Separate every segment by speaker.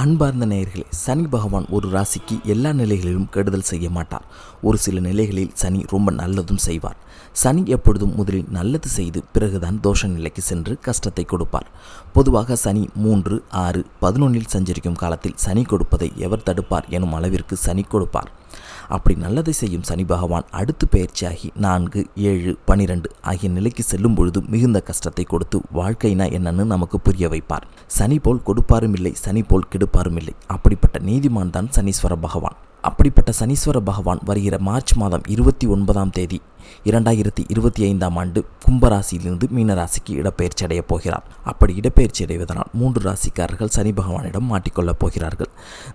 Speaker 1: அன்பார்ந்த நேயர்களே சனி பகவான் ஒரு ராசிக்கு எல்லா நிலைகளிலும் கெடுதல் செய்ய மாட்டார். ஒரு சில நிலைகளில் சனி ரொம்ப நல்லதும் செய்வார். சனி எப்பொழுதும் முதலில் நல்லது செய்து பிறகுதான் தோஷ நிலைக்கு சென்று கஷ்டத்தை கொடுப்பார். பொதுவாக சனி மூன்று ஆறு பதினொன்றில் சஞ்சரிக்கும் காலத்தில் சனி கொடுப்பதை எவர் தடுப்பார் எனும் அளவிற்கு சனி கொடுப்பார். அப்படி நல்லதை செய்யும் சனி பகவான் அடுத்து பயிற்சியாகி நான்கு ஏழு பனிரெண்டு ஆகிய நிலைக்கு செல்லும் பொழுது மிகுந்த கஷ்டத்தை கொடுத்து வாழ்க்கைனா என்னன்னு நமக்கு புரிய வைப்பார். சனி போல் கொடுப்பாரும் இல்லை சனி போல் கெடுப்பாரும் இல்லை. அப்படிப்பட்ட நீதிமான் தான் சனீஸ்வர பகவான். அப்படிப்பட்ட சனீஸ்வர பகவான் வருகிற மார்ச் மாதம் இருபத்தி ஒன்பதாம் தேதி இரண்டாயிரத்தி இருபத்தி ஐந்தாம் ஆண்டு கும்பராசியிலிருந்து மீனராசிக்கு இடப்பெயர்ச்சி அடையப் போகிறார். அப்படி இடப்பெயர்ச்சி அடைவதனால் மூன்று ராசிக்காரர்கள் சனி பகவானிடம் மாட்டிக்கொள்ளப் போகிறார்கள்.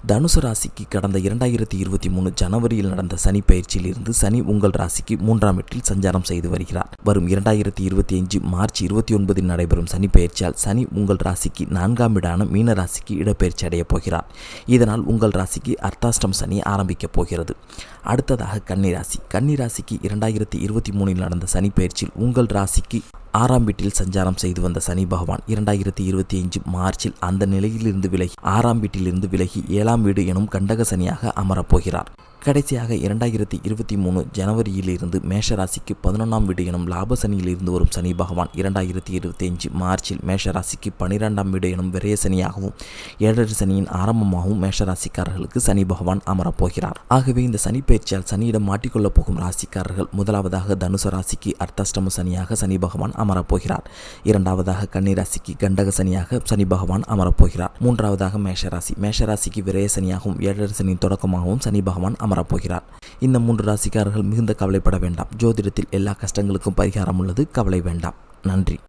Speaker 1: தனுசு ராசிக்கு கடந்த இரண்டாயிரத்தி இருபத்தி மூணு ஜனவரியில் நடந்த சனி பயிற்சியிலிருந்து சனி உங்கள் ராசிக்கு மூன்றாம் வீட்டில் சஞ்சாரம் செய்து வருகிறார். வரும் இரண்டாயிரத்தி இருபத்தி அஞ்சு மார்ச் இருபத்தி ஒன்பதில் நடைபெறும் சனி பயிற்சியால் சனி உங்கள் ராசிக்கு நான்காம் வீடான மீனராசிக்கு இடப்பெயர்ச்சி அடையப் போகிறார். இதனால் உங்கள் ராசிக்கு அர்த்தாஷ்டம் சனி ஆரம்பிக்கப் போகிறது. அடுத்ததாக கன்னிராசி. கன்னிராசிக்கு இரண்டாயிரத்தி இருபத்தி மூணில் நடந்த சனி பயிற்சியில் உங்கள் ராசிக்கு ஆறாம் வீட்டில் சஞ்சாரம் செய்து வந்த சனி பகவான் இரண்டாயிரத்தி இருபத்தி அஞ்சு மார்ச்சில் அந்த நிலையிலிருந்து விலகி ஆறாம் வீட்டிலிருந்து விலகி ஏழாம் வீடு எனும் கண்டக சனியாக அமரப்போகிறார் கடைசியாக இரண்டாயிரத்தி இருபத்தி மூணு ஜனவரியிலிருந்து மேஷராசிக்கு பதினொன்றாம் வீடு எனும் லாப சனியிலிருந்து வரும் சனி பகவான் இரண்டாயிரத்தி இருபத்தி அஞ்சு மார்ச்சில் மேஷராசிக்கு பனிரெண்டாம் வீடு எனும் விரைய சனியாகவும் ஏழரை சனியின் ஆரம்பமாகவும் மேஷராசிக்காரர்களுக்கு சனி பகவான் அமரப்போகிறார் ஆகவே இந்த சனி பயிற்சியால் சனியிடம் மாட்டிக்கொள்ளப் போகும் ராசிக்காரர்கள் முதலாவதாக தனுச ராசிக்கு அர்த்தாஷ்டம சனியாக சனி பகவான் அமரப்போகிறார் இரண்டாவதாக கன்னிராசிக்கு கண்டக சனியாக சனி பகவான் அமரப்போகிறார் மூன்றாவதாக மேஷராசி மேஷராசிக்கு விரைய சனியாகவும் ஏழரை சனியின் தொடக்கமாகவும் சனி பகவான் அமரப்போகிறார் இந்த மூன்று ராசிக்காரர்கள் மிகுந்த கவலைப்பட வேண்டாம். ஜோதிடத்தில் எல்லா கஷ்டங்களுக்கும் பரிகாரம் உள்ளது. கவலை வேண்டாம். நன்றி.